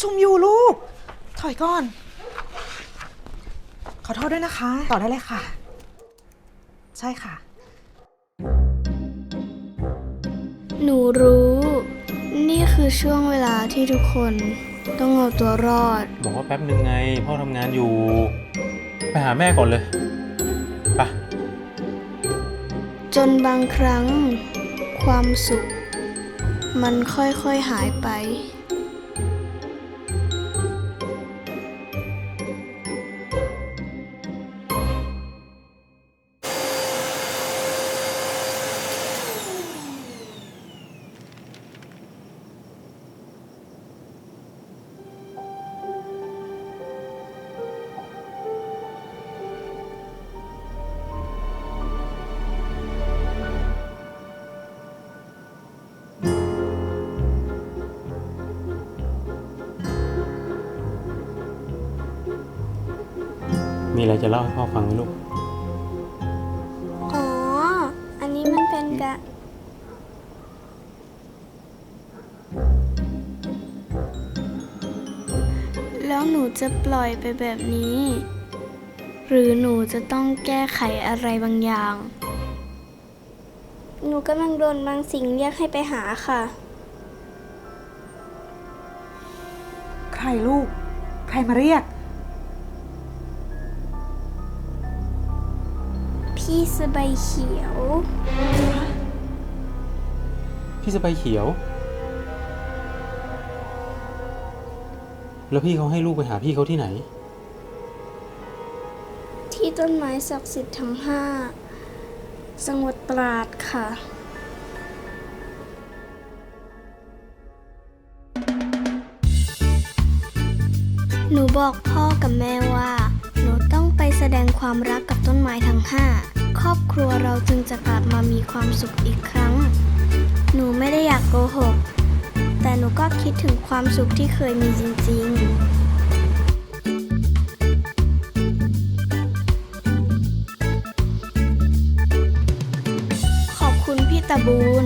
ประชุมอยู่ลูก ถอยก่อน ขอโทษด้วยนะคะ ต่อได้เลยค่ะ ใช่ค่ะ หนูรู้ นี่คือช่วงเวลาที่ทุกคนต้องเอาตัวรอด บอกว่าแป๊บนึงไง พ่อทำงานอยู่ ไปหาแม่ก่อนเลยไปจนบางครั้ง ความสุข มันค่อยๆหายไป มีอะไรจะเล่าให้พ่อฟังไหมลูก อ๋อ อันนี้มันเป็นกะแล้วหนูจะปล่อยไปแบบนี้ หรือหนูจะต้องแก้ไขอะไรบางอย่าง หนูกำลังโดนบางสิ่งเรียกให้ไปหาค่ะ ใครลูก ใครมาเรียก พี่สบายเขียว พี่สบายเขียว แล้วพี่เขาให้ลูกไปหาพี่เขาที่ไหน ที่ต้นไม้ศักดิ์สิทธิ์ทั้งห้าจังหวัดตราดค่ะ หนูบอกพ่อกับแม่ว่า หนูต้องไปแสดงความรักกับต้นไม้ทั้งห้า ครอบครัวเราจึงจะกลับมามีความสุขอีกครั้ง หนูไม่ได้อยากโกหก แต่หนูก็คิดถึงความสุขที่เคยมีจริงๆขอบคุณพี่ตะบูน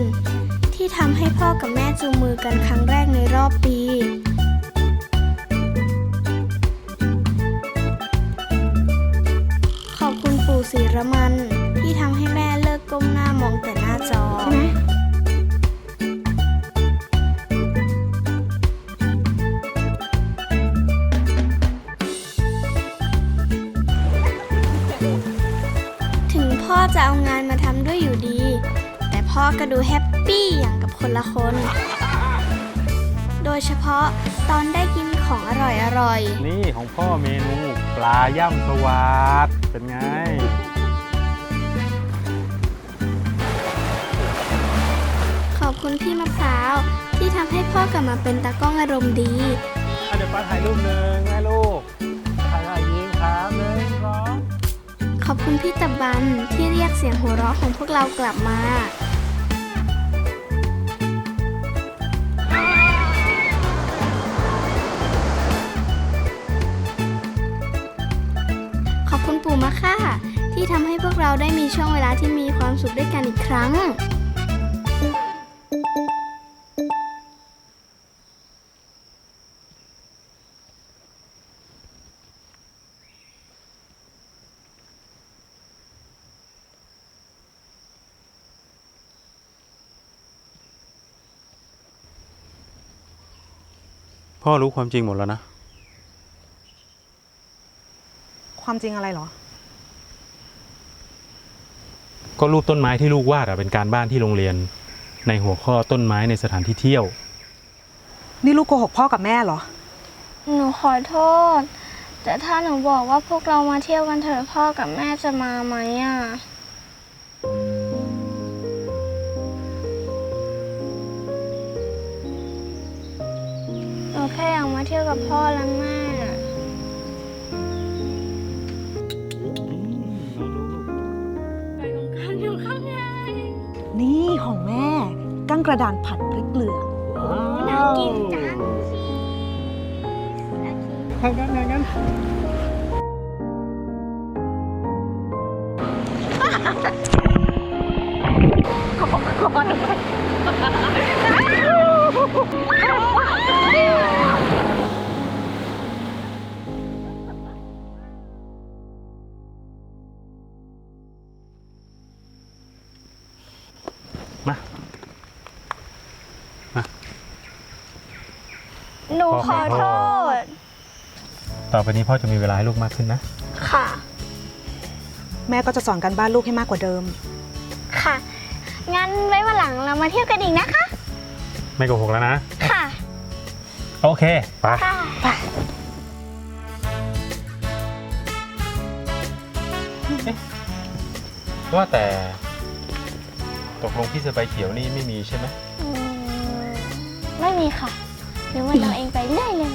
ที่ทำให้พ่อกับแม่จูงมือกันครั้งแรกในรอบปี อยู่ดี แต่พ่อก็ดูแฮปปี้อย่างกับคนละคน โดยเฉพาะตอนได้กินของอร่อยๆนี่ของพ่อเมนูปลาย่ำสวัสดเป็นไง ขอบคุณพี่มะพร้าวที่ทำให้พ่อกลับมาเป็นตากล้องอารมณ์ดีอะเดี๋ยวป้าถ่ายรูปหนึ่ง คุณพี่ตะบันที่เรียกเสียงหัวเราะของพวกเรากลับมาขอบคุณปู่มะค่ะ ที่ทำให้พวกเราได้มีช่วงเวลาที่มีความสุขด้วยกันอีกครั้ง พ่อรู้ความจริงหมดแล้วนะ ความจริงอะไรเหรอ ก็รูปต้นไม้ที่ลูกวาดอะเป็นการบ้านที่โรงเรียน ในหัวข้อต้นไม้ในสถานที่เที่ยว นี่ลูกโกหกพ่อกับแม่เหรอ หนูขอโทษ แต่ถ้าหนูบอกว่าพวกเรามาเที่ยวกันเถอะพ่อกับแม่จะมาไหมอะ แค่อยากมาเที่ยวกับพ่อและแม่นี่ของแม่ กั้งกระดานผัดพริกเกลือน่ากินจังทางกันทางกันเมา หนูขอโทษ ต่อไปนี้พ่อจะมีเวลาให้ลูกมากขึ้นนะ ค่ะ แม่ก็จะสอนการบ้านลูกให้มากกว่าเดิม ค่ะ งั้นไว้วันหลังเรามาเที่ยวกันอีกนะคะ ไม่โกหกแล้วนะ ค่ะ โอเค ไป ค่ะ ว่าแต่ ตกลงพี่สบายเขียวนี่ไม่มีใช่ไหมอืมไม่มีค่ะหนูมันเอาเองไปเรื่อยเลย